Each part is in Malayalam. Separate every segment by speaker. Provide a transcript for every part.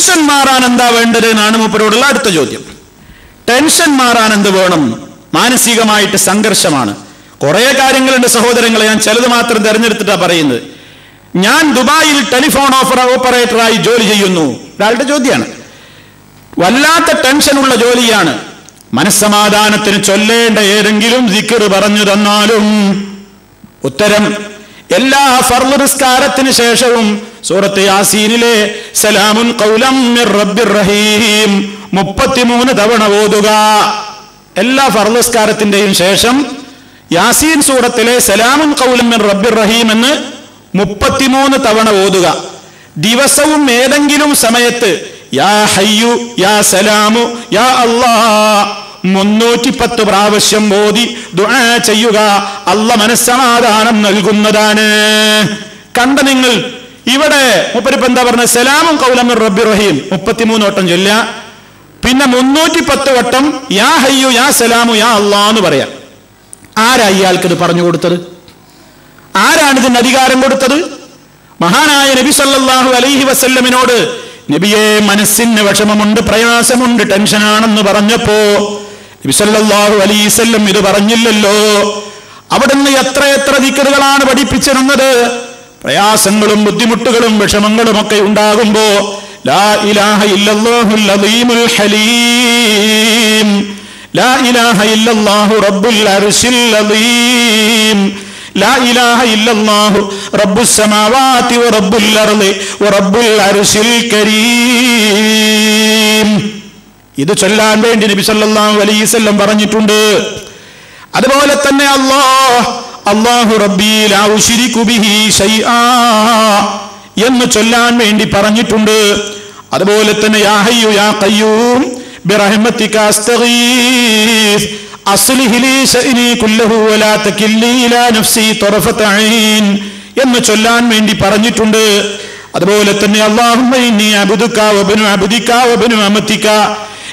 Speaker 1: ടെൻഷൻ മാറാൻ എന്താ വേണ്ടത് എന്നാണ് മൂപ്പരോടുള്ള അടുത്ത ചോദ്യം. ടെൻഷൻ മാറാൻ എന്ത് വേണം? മാനസികമായിട്ട് സംഘർഷമാണ്. കുറെ കാര്യങ്ങളുണ്ട് സഹോദരങ്ങളെ ഞാൻ ചിലത് മാത്രം തിരഞ്ഞെടുത്തിട്ടാ പറയുന്നത്. ഞാൻ ദുബായിൽ ടെലിഫോൺ ഓഫർ ഓപ്പറേറ്ററായി ജോലി ചെയ്യുന്നു. ഒരാളുടെ ചോദ്യമാണ് വല്ലാത്ത ടെൻഷനുള്ള ജോലിയാണ്. മനസ്സമാധാനത്തിന് ചൊല്ലേണ്ട ഏതെങ്കിലും ദിക്കറ് പറഞ്ഞു തന്നാലും ഉത്തരം എല്ലാ ഫർൾ നിസ്കാരത്തിന് ശേഷവും സൂറത്ത് യാസീനിലെ സലാമുൻ റബ്ബിർ റഹീം മുപ്പത്തിമൂന്ന് തവണ ഓതുക. എല്ലാ ഫർൾ നിസ്കാരത്തിന്റെയും ശേഷം യാസീൻ സൂറത്തിലെ സലാമുൻ മിർ റബ്ബിർ റഹീം എന്ന് മുപ്പത്തിമൂന്ന് തവണ ഓതുക. ദിവസവും ഏതെങ്കിലും സമയത്ത് യാ ഹയ്യു യാ സലാമു യാ അല്ലാ മുന്നൂറ്റി പത്ത് പ്രാവശ്യം ഓതി ദുആ ചെയ്യുക. അല്ല മനസ്സമാധാനം നൽകുന്നതാണ്. കണ്ട നിങ്ങൾ ഇവിടെ മുപ്പരിപ്പ് എന്താ പറഞ്ഞ? സലാമും കൗലമിർ റബ്ബി റഹീം. മുപ്പത്തിമൂന്ന് വട്ടം ചൊല്ല പിന്നെ മുന്നൂറ്റി പത്ത് വട്ടം യാ ഹയ്യു യാ സലാമു യാ അള്ളാ എന്ന് പറയാം. ആരാ ഇത് പറഞ്ഞു കൊടുത്തത്? ആരാണ് ഇതിന് അധികാരം കൊടുത്തത്? മഹാനായ നബി സല്ലാഹു അലൈഹി വസല്ലമിനോട് നബിയെ മനസ്സിന് വിഷമമുണ്ട് പ്രയാസമുണ്ട് ടെൻഷനാണെന്ന് പറഞ്ഞപ്പോ നബിസല്ലാഹു അലൈസല്ലം ഇത് പറഞ്ഞില്ലല്ലോ. അവിടുന്ന് എത്ര എത്ര ദിക്കറുകളാണ് പഠിപ്പിച്ചിരുന്നത്? പ്രയാസങ്ങളും ബുദ്ധിമുട്ടുകളും വിഷമങ്ങളും ഒക്കെ ഉണ്ടാകുമ്പോ ലാ ഇലാഹ ഇല്ലല്ലാഹുൽ ഹലീം. ലാ ഇലാഹ ഇല്ലല്ലാഹു അർശിൽ ലാ ഇലാഹ ഇല്ലല്ലാഹു അർശിൽ കരീം. ഇത് ചൊല്ലാൻ വേണ്ടി നബി സല്ലല്ലാഹു അലൈഹി വസല്ലം പറഞ്ഞിട്ടുണ്ട്. അതുപോലെ തന്നെ അല്ലാഹ് അല്ലാഹു റബ്ബീ ലാ ഉശ്രികു ബിഹി ശൈആ എന്ന് ചൊല്ലാൻ വേണ്ടി പറഞ്ഞിട്ടുണ്ട്. അതുപോലെ തന്നെ യാ ഹയ്യു യാ ഖയ്യൂം ബിറഹ്മതിക അസ്തഗീസ് അസ്ലിഹി ലീ ശഅനി കുല്ലഹു വലാ തകില്ലി ഇലാ നഫ്സി തറഫത ഐൻ എന്ന് ചൊല്ലാൻ വേണ്ടി പറഞ്ഞിട്ടുണ്ട്. അതുപോലെ തന്നെ അല്ലാഹുമ്മ ഇന്നി അബുദുക്ക വബനു അബ്ദിക വബനു അമതിക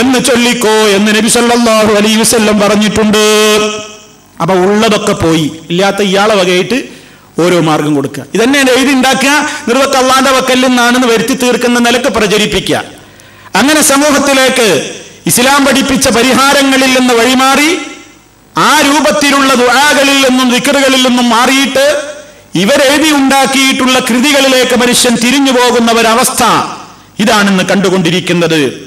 Speaker 1: എന്ന് ചൊല്ലിക്കോ എന്ന് നബി സല്ലല്ലാഹു അലൈഹി വസല്ലം പറഞ്ഞിട്ടുണ്ട്. അപ്പൊ ഉള്ളതൊക്കെ പോയി. ഇല്ലാത്ത ഇയാളെ വകയായിട്ട് ഓരോ മാർഗം കൊടുക്കുക. ഇതന്നെ എഴുതി ഉണ്ടാക്കുക നിർവത്ത് അള്ളാന്റെ വക്കൽ വരുത്തി തീർക്കുന്ന നിലയ്ക്ക് പ്രചരിപ്പിക്കുക. അങ്ങനെ സമൂഹത്തിലേക്ക് ഇസ്ലാം പഠിപ്പിച്ച പരിഹാരങ്ങളിൽ നിന്ന് വഴിമാറി ആ രൂപത്തിലുള്ള ദുആകളിൽ നിന്നും വിക്കറുകളിൽ നിന്നും മാറിയിട്ട് ഇവരെഴുതി ഉണ്ടാക്കിയിട്ടുള്ള കൃതികളിലേക്ക് മനുഷ്യൻ തിരിഞ്ഞു പോകുന്ന ഒരവസ്ഥ ഇതാണെന്ന് കണ്ടുകൊണ്ടിരിക്കുന്നത്.